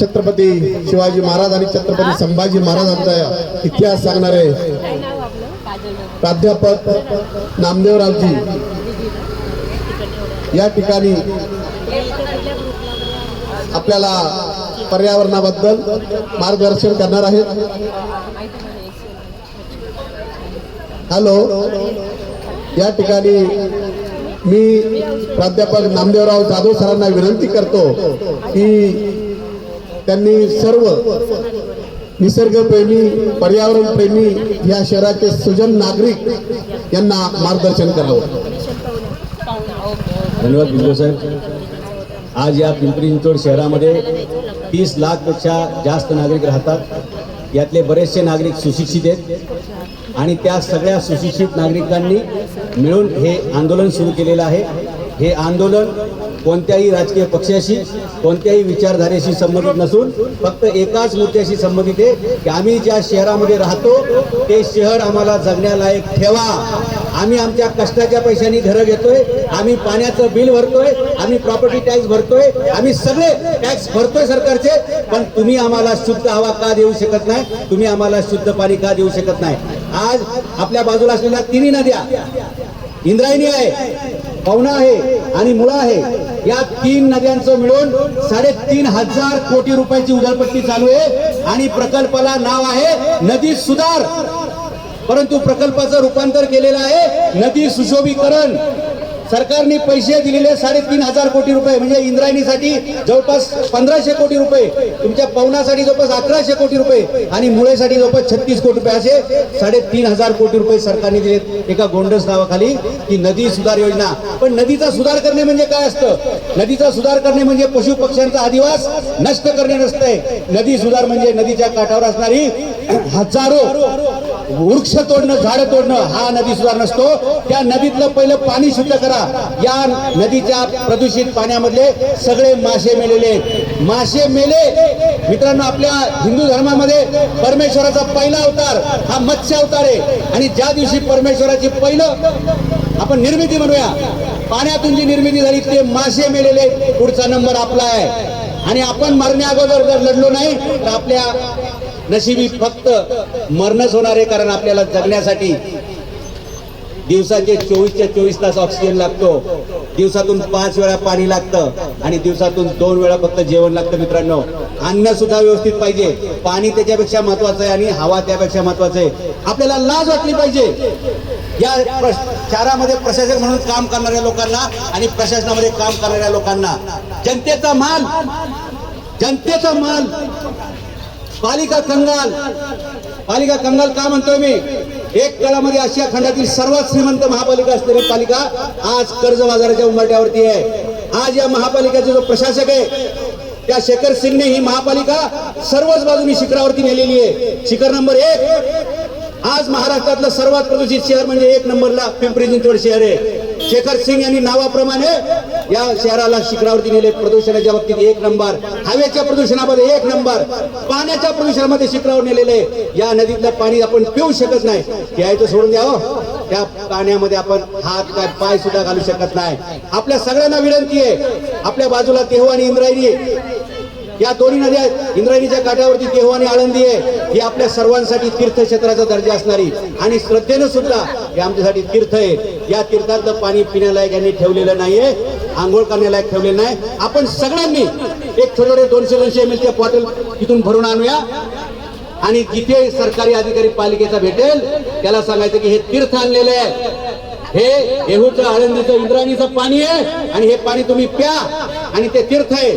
छत्रपती शिवाजी महाराज आणि छत्रपती संभाजी महाराजांचा इतिहास सांगणारे प्राध्यापक नामदेवरावजी. या ठिकाणी आपल्याला पर्यावरणाबद्दल मार्गदर्शन करणार आहेत. हॅलो. या ठिकाणी मी प्राध्यापक नामदेवराव जाधव सरांना विनंती करतो की त्यांनी सर्व निसर्गप्रेमी पर्यावरणप्रेमी या शहराचे सुजन नागरिक यांना मार्गदर्शन करावं. धन्यवाद बिंदू साहेब. आज या पिंपरी चिंचवड शहरामध्ये तीस लाखपेक्षा जास्त नागरिक राहतात. यातले बरेचसे नागरिक सुशिक्षित आहेत. आणि त्या सगळ्या सुशिक्षित नागरिकांनी मिळून हे आंदोलन सुरू केलेलं आहे. हे आंदोलन कोणत्याही राजकीय पक्षाशी कोणत्याही विचारधारेशी संबंधित नसून फक्त एकाच मुद्द्याशी संबंधित आहे की आम्ही ज्या शहरामध्ये राहतो ते शहर आम्हाला जगण्यालायक ठेवा. आम्ही आमच्या कष्टाच्या पैशांनी घरं घेतोय आम्ही पाण्याचं बिल भरतोय आम्ही प्रॉपर्टी टॅक्स भरतोय आम्ही सगळे टॅक्स भरतोय सरकारचे पण तुम्ही आम्हाला शुद्ध हवा का देऊ शकत नाही? तुम्ही आम्हाला शुद्ध पाणी का देऊ शकत नाही? आज आपल्या बाजूला असलेल्या तिन्ही नद्या इंद्रायणी आहे. पवना आहे आणि मुळा आहे. या तीन नद्यांचं मिळून साडेतीन हजार कोटी रुपयाची उधळपट्टी चालू आहे आणि प्रकल्पाला नाव आहे नदी सुधार. परंतु प्रकल्पाचं रूपांतर केलेलं आहे नदी सुशोभीकरण. सरकारने पैसे दिलेले साडेतीन हजार कोटी रुपये म्हणजे इंद्रायणीसाठी जवळपास पंधराशे कोटी रुपये तुमच्या पवनासाठी जवळपास अकराशे कोटी रुपये आणि मुळेसाठी जवळपास छत्तीस कोटी रुपये असे साडेतीन हजार कोटी रुपये सरकारने दिले एका गोंडस नावाखाली की नदी सुधार योजना. पण नदीचा सुधार करणे म्हणजे काय असतं? नदीचा सुधार करणे म्हणजे पशु पक्ष्यांचा अधिवास नष्ट करणे नसतंय नदी सुधार म्हणजे नदीच्या काठावर असणारी हजारो वृक्ष तोडणं झाडं तोडणं हा नदी सुधार नसतो. त्या नदीतलं पहिलं पाणी शुद्ध करा. या नदीच्या प्रदूषित पाण्यामधले सगळे मासे मेलेले मासे मेले. मित्रांनो आपल्या हिंदू धर्मामध्ये परमेश्वराचा पहिला अवतार हा मत्स्य अवतार आहे. आणि ज्या दिवशी परमेश्वराची पहिलं आपण निर्मिती म्हणूया पाण्यातून जी निर्मिती झाली ते मासे मेलेले पुढचा नंबर आपला आहे. आणि आपण मरण्या अगोदर जर लढलो नाही तर आपल्या नशिबी फक्त मरणच होणार आहे कारण आपल्याला जगण्यासाठी दिवसाचे चोवीसच्या चोवीस तास ऑक्सिजन लागतो. दिवसातून पाच वेळा पाणी लागतं आणि दिवसातून दोन वेळा फक्त जेवण लागतं मित्रांनो. अन्न सुद्धा व्यवस्थित पाहिजे. पाणी त्याच्यापेक्षा महत्वाचं आहे आणि हवा त्यापेक्षा महत्वाचं आहे. आपल्याला लाज वाटली पाहिजे. या शहरामध्ये प्रशासक म्हणून काम करणाऱ्या लोकांना आणि प्रशासनामध्ये काम करणाऱ्या लोकांना. जनतेचा माल जनतेचा माल पालिका कंगाल. पालिका कंगाल का म्हणतोय मी? एक काळामध्ये आशिया खंडातील सर्वात श्रीमंत महापालिका असलेली पालिका आज कर्ज बाजाराच्या उंबरट्यावरती आहे. आज या महापालिकेचा जो प्रशासक आहे त्या शेखर सिंगने ही महापालिका सर्वच बाजूनी शिखरावरती नेलेली आहे. शिखर नंबर एक. आज महाराष्ट्रातलं सर्वात प्रदूषित शहर म्हणजे एक नंबरला पिंपरी चिंचवड शहर आहे. शेखर सिंग यांनी नावाप्रमाणे या शहराला शिखरावरती नेले प्रदूषणाच्या बाबतीत एक नंबर हवेच्या प्रदूषणामध्ये एक नंबर पाण्याच्या प्रदूषणामध्ये शिखरावर नेलेले या नदीतलं पाणी आपण पिऊ शकत नाही. प्यायचं सोडून द्या हो. त्या पाण्यामध्ये आपण हात काय पाय सुद्धा घालू शकत नाही. आपल्या सगळ्यांना विनंती आहे. आपल्या बाजूला तेहू आणि इंद्रायणी या दोन्ही नद्या आहेत. इंद्रायणीच्या काठावरती तेहू आणि आळंदी आहे. ही आपल्या सर्वांसाठी तीर्थक्षेत्राचा दर्जा असणारी आणि श्रद्धेनं सुद्धा हे आमच्यासाठी तीर्थ आहे. या तीर्थातलं पाणी पिण्यालायक यांनी ठेवलेलं नाहीये. आंघोळ करण्यालायक ठेवलेलं नाही. आपण सगळ्यांनी एक छोटे छोटे दोनशे दोनशे एम एलचे बॉटल तिथून भरून आणूया. आणि जिथे सरकारी अधिकारी पालिकेचा भेटेल त्याला सांगायचं की हे तीर्थ आणलेलं आहे. हे येहूचं आळंदीचं इंद्राणीचं पाणी आहे. आणि हे पाणी तुम्ही प्या. आणि ते तीर्थ आहे.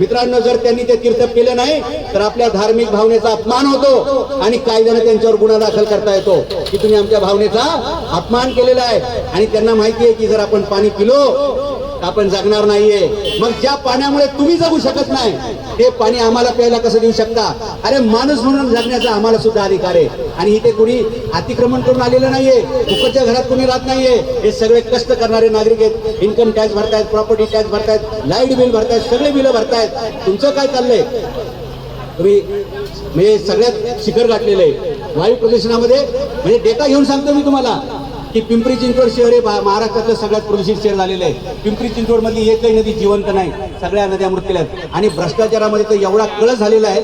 मित्रांनो जर त्यांनी ते तीर्थ केले नाही तर आपल्या धार्मिक भावनेचा अपमान होतो आणि कायद्याने त्यांच्यावर गुन्हा दाखल करता येतो. की तुम्ही आमच्या भावनेचा अपमान केलेला आहे. आणि त्यांना माहिती आहे की जर आपण पाणी पिलो आपण जगणार नाहीये. मग ज्या पाण्यामुळे तुम्ही जगू शकत नाही ते पाणी आम्हाला प्यायला कसं देऊ शकता? अरे माणूस म्हणून जगण्याचा आम्हाला सुद्धा अधिकार आहे. आणि इथे कुणी अतिक्रमण करून आलेलं नाहीये फुकटच्या घरात कुणी राहत नाहीये. हे सगळे कष्ट करणारे नागरिक आहेत. इन्कम टॅक्स भरतायत प्रॉपर्टी टॅक्स भरतायत लाइट बिल भरतायत सगळे बिलं भरतायत. तुमचं काय चाललंय? तुम्ही म्हणजे सगळ्यात शिखर गाठलेलं आहे. वायू प्रदूषणामध्ये म्हणजे डेटा घेऊन सांगतो मी तुम्हाला. की पिंपरी चिंचवड शहर हे महाराष्ट्रातलं सगळ्यात प्रदूषित शहर झालेलं आहे. पिंपरी चिंचवड मधली एकही नदी जिवंत नाही. सगळ्या नद्या मृत्यू आहेत आणि भ्रष्टाचारामध्ये तर एवढा कळस झालेला आहे.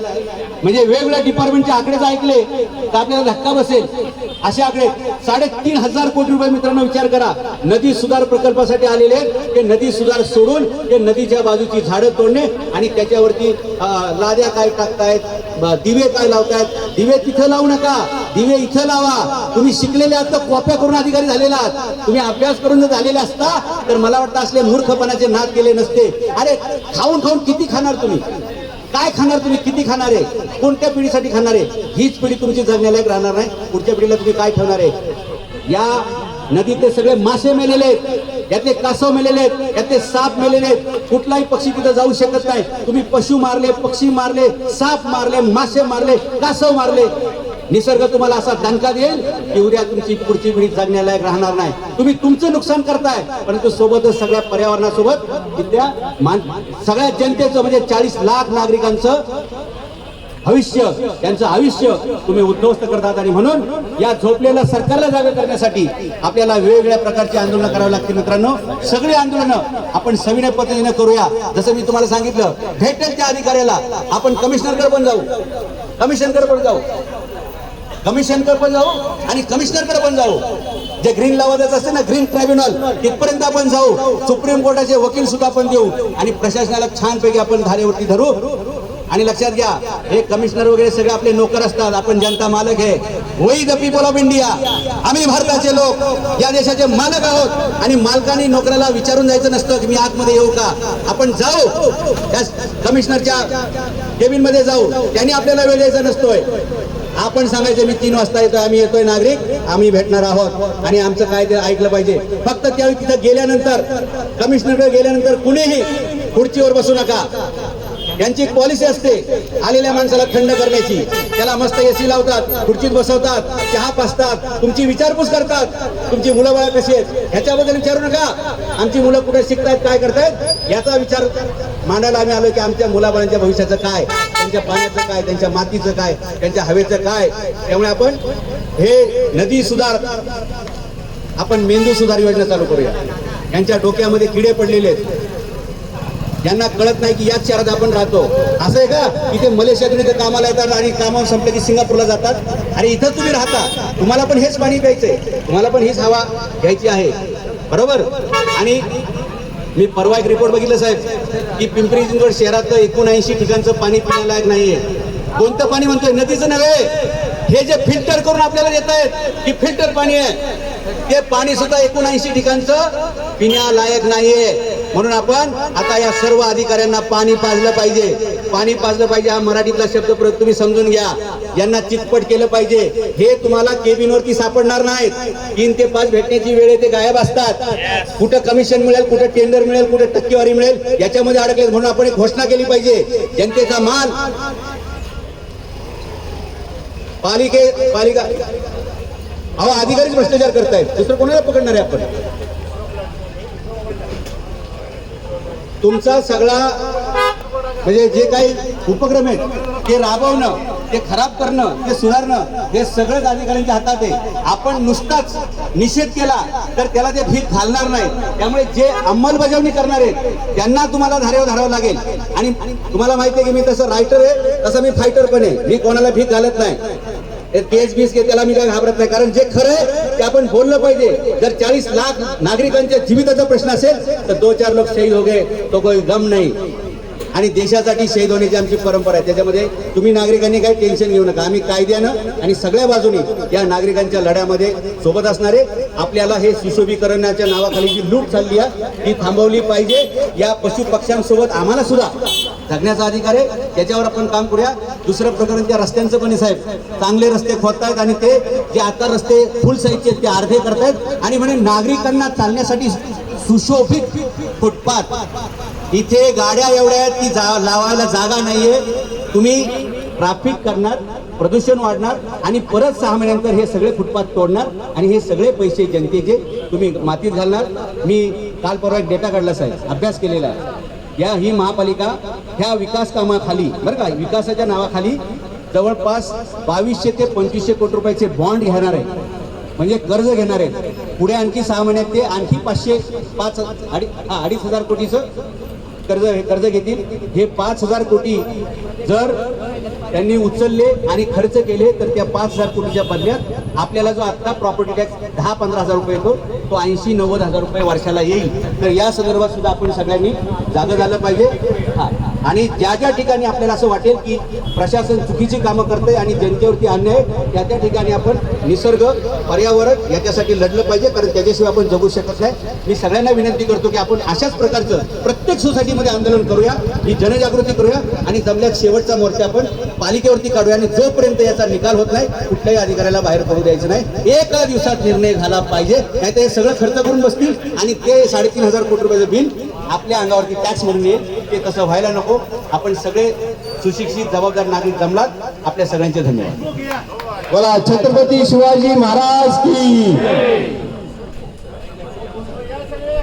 म्हणजे वेगवेगळ्या डिपार्टमेंटचे आकडे जर ऐकले तर आपल्याला धक्का बसेल. असे आकडे साडेतीन हजार कोटी रुपये मित्रांनो विचार करा. नदी सुधार प्रकल्पासाठी आलेले आहेत. ते नदी सुधार सोडून ते नदीच्या बाजूची झाडं तोडणे आणि त्याच्यावरती लाद्या काय टाकतायत दिवे काय लावतायत? दिवे तिथं लावू नका. दिवे इथं लावा. तुम्ही शिकलेले आहात तर कॉप्या करून अधिकारी झालेला आहात. तुम्ही अभ्यास करून जर झालेले असता तर मला वाटतं असले मूर्खपणाचे नाद केले नसते. अरे खाऊन खाऊन किती खाणार तुम्ही? काय खाणार तुम्ही? किती खाणार आहे? कोणत्या पिढीसाठी खाणार आहे? हीच पिढी तुमची जगण्यालायक राहणार नाही. पुढच्या पिढीला तुम्ही काय ठेवणार आहे? या नदीतले सगळे मासे मेलेले आहेत. यातले कासव मेलेले आहेत. यातले साप मेलेले आहेत. कुठलाही पक्षी तिथं जाऊ शकत नाही. तुम्ही पशु मारले पक्षी मारले साप मारले मासे मारले कासव मारले. निसर्ग तुम्हाला असा दणका देईल की उद्या तुमची पुढची पिढी जगण्यालायक राहणार नाही. तुम्ही तुमचं नुकसान करताय. परंतु सोबतच सगळ्या पर्यावरणासोबत तिथल्या मान सगळ्या जनतेचं म्हणजे चाळीस लाख नागरिकांचं भविष्य त्यांचं आयुष्य तुम्ही उद्ध्वस्त करतात आणि म्हणून या झोपलेल्या सरकारला जागा करण्यासाठी आपल्याला वेगवेगळ्या प्रकारची आंदोलनं करावी लागतील मित्रांनो. सगळी आंदोलनं आपण सविनय पद्धतीने करूया. जसं मी तुम्हाला सांगितलं भेटेल त्या अधिकाऱ्याला आपण कमिशनरकडे पण जाऊ. कमिशनकडे पण जाऊ. कमिशनकडे पण जाऊ आणि कमिशनरकडे पण जाऊ. जे ग्रीन लावायचं असते ना ग्रीन ट्रायब्युनल तिथपर्यंत आपण जाऊ. सुप्रीम कोर्टाचे वकील सुद्धा आपण देऊ आणि प्रशासनाला छानपैकी आपण धारेवरती धरू. आणि लक्षात घ्या हे कमिशनर वगैरे सगळे आपले नोकर असतात. आपण जनता मालक आहे. वही द पीपल ऑफ इंडिया आम्ही भारताचे लोक. या देशाचे मालक आहोत. आणि मालकाने नोकराला विचारून जायचं नसतं की मी आतमध्ये येऊ का. आपण जाऊ. त्या कमिशनरच्या केबिनमध्ये जाऊ. त्यांनी आपल्याला वेळ द्यायचा नसतोय. आपण सांगायचं मी तीन वाजता येतोय आम्ही येतोय नागरिक. आम्ही भेटणार आहोत. आणि आमचं काय ते ऐकलं पाहिजे. फक्त त्यावेळी तिथं गेल्यानंतर कमिशनरकडे गेल्यानंतर कुणीही खुर्चीवर बसू नका. यांची एक पॉलिसी असते. आलेल्या माणसाला थंड करण्याची. त्याला मस्त एसी लावतात खुर्चीत बसवतात चहा पासतात तुमची विचारपूस करतात. तुमची मुलं बाळा कशी आहेत? ह्याच्याबद्दल विचारू नका. आमची मुलं कुठे शिकतायत काय करतायत? याचा विचार मांडायला आम्ही आलो की आमच्या मुलाबाळांच्या भविष्याचं काय? त्यांच्या पाण्याचं काय? त्यांच्या मातीचं काय? त्यांच्या हवेचं काय? त्यामुळे आपण हे नदी सुधार आपण मेंदू सुधार योजना चालू करूया. यांच्या डोक्यामध्ये किडे पडलेले आहेत. यांना कळत नाही की याच शहरात आपण राहतो. असं आहे का? इथे मलेशियातून इथे कामाला येतात आणि कामावर संपलं की सिंगापूरला जातात. आणि इथं तुम्ही राहता. तुम्हाला पण हेच पाणी प्यायचंय. तुम्हाला पण हीच हवा घ्यायची आहे. बरोबर? आणि मी परवा एक रिपोर्ट बघितलं साहेब की पिंपरी चिंचवड शहरात एकोणऐंशी ठिकाणचं पाणी पिण्यालायक नाहीये. कोणतं पाणी म्हणतोय? नदीचं नव्हे. हे जे फिल्टर करून आपल्याला देत आहेत की फिल्टर पाणी आहे ते पाणी सुद्धा एकोणऐंशी ठिकाणचं पिण्यालायक नाहीये. म्हणून आपण आता या सर्व अधिकाऱ्यांना पाणी पाजलं पाहिजे. पाणी पाजलं पाहिजे हा मराठीतला शब्द प्रयोग तुम्ही समजून घ्या. यांना चितपट केलं पाहिजे. हे तुम्हाला केबिनवरती सापडणार नाहीत. तीन ते पाच भेटण्याची वेळ ते गायब असतात. कुठं कमिशन मिळेल कुठं टेंडर मिळेल कुठं टक्केवारी मिळेल याच्यामध्ये अडकले म्हणून आपण एक घोषणा केली पाहिजे. जनतेचा माल पालिके पालिका. अहो अधिकारीच भ्रष्टाचार करतायत. दुसरं कोणाला पकडणार आहे आपण? तुमचा सगळा म्हणजे जे काही उपक्रम आहेत ते राबवणं ते खराब करणं ते सुधारणं हे सगळंच अधिकाऱ्यांच्या हातात आहे. आपण नुसताच निषेध केला तर त्याला ते भीक घालणार नाही. त्यामुळे जे अंमलबजावणी करणार आहेत त्यांना तुम्हाला धारेवर धरावं लागेल. आणि तुम्हाला माहिती आहे की मी तसं रायटर आहे तसं मी फायटर पण आहे. मी कोणाला भीक घालत नाही. हे केस बीस घे त्याला मी काय घाबरत नाही. कारण जे खरं आहे ते आपण बोललं पाहिजे. जर चाळीस लाख नागरिकांच्या जीविताचा प्रश्न असेल तर दो चार लोक शहीद हो गए तो कोई गम नाही. आणि देशासाठी शहीद होण्याची आमची परंपरा आहे. त्याच्यामध्ये तुम्ही नागरिकांनी काही टेन्शन घेऊ नका. आम्ही कायद्यानं आणि सगळ्या बाजूनी या नागरिकांच्या लढ्यामध्ये सोबत असणारे आपल्याला हे सुशोभीकरणाच्या नावाखाली जी लूट चालली आहे ती थांबवली पाहिजे. या पशु पक्ष्यांसोबत आम्हाला सुद्धा जगण्याचा अधिकार आहे. त्याच्यावर आपण काम करूया. दुसरं प्रकरण त्या रस्त्यांचं पण साहेब. चांगले रस्ते खोदतायत आणि ते जे आता रस्ते फुल साईजचे आहेत, ते अर्धे करतायत. आणि म्हणे नागरिकांना चालण्यासाठी सुशोभित फुटपाथ. इथे गाड्या एवढ्या आहेत की जा लावायला जागा नाहीये. तुम्ही ट्राफिक करणार प्रदूषण वाढणार आणि परत सहा महिन्यानंतर हे सगळे फुटपाथ तोडणार आणि हे सगळे पैसे जनतेचे तुम्ही मातीत घालणार. मी काल परवा एक डेटा काढला साहेब. अभ्यास केलेला आहे. या ही महापालिका ह्या विकास कामाखाली बरं का विकासाच्या नावाखाली जवळपास बावीसशे ते पंचवीसशे कोटी रुपयाचे बॉन्ड घेणार आहे. म्हणजे कर्ज घेणार आहेत. पुढे आणखी सहा महिन्यात ते आणखी पाचशे पाच अडी हा, अडीच हजार कोटीचं कर्ज हे कर्ज घेतील. हे पाच हजार कोटी जर त्यांनी उचलले आणि खर्च केले तर त्या पाच हजार कोटीच्या बदल्यात आपल्याला जो आत्ता प्रॉपर्टी टॅक्स दहा पंधरा हजार रुपये येतो तो ऐंशी नव्वद हजार रुपये वर्षाला येईल. तर या संदर्भात सुद्धा आपण सगळ्यांनी जागं झालं पाहिजे. आणि ज्या ज्या ठिकाणी आपल्याला असं वाटेल की प्रशासन चुकीची कामं करतंय आणि जनतेवरती अन्याय त्या त्या ठिकाणी आपण निसर्ग पर्यावरण याच्यासाठी लढलं पाहिजे कारण त्याच्याशिवाय आपण जगू शकत नाही. मी सगळ्यांना विनंती करतो की आपण अशाच प्रकारचं प्रत्येक सोसायटीमध्ये आंदोलन करूया ही जनजागृती करूया आणि जमल्यात शेवटचा मोर्चा आपण पालिकेवरती काढूया आणि जोपर्यंत याचा निकाल होत नाही कुठल्याही अधिकाऱ्याला बाहेर पडू द्यायचं नाही. एका दिवसात निर्णय झाला पाहिजे नाही हे सगळं खर्च करून बसतील आणि ते साडेतीन हजार कोटी रुपयाचं बिल आपल्या अंगावरती टॅक्स म्हणून येईल. ते तसं व्हायला नको. आपण सगळे सुशिक्षित जबाबदार नागरिक जमलात. आपल्या सगळ्यांचे धन्यवाद. बोला छत्रपती शिवाजी महाराज की.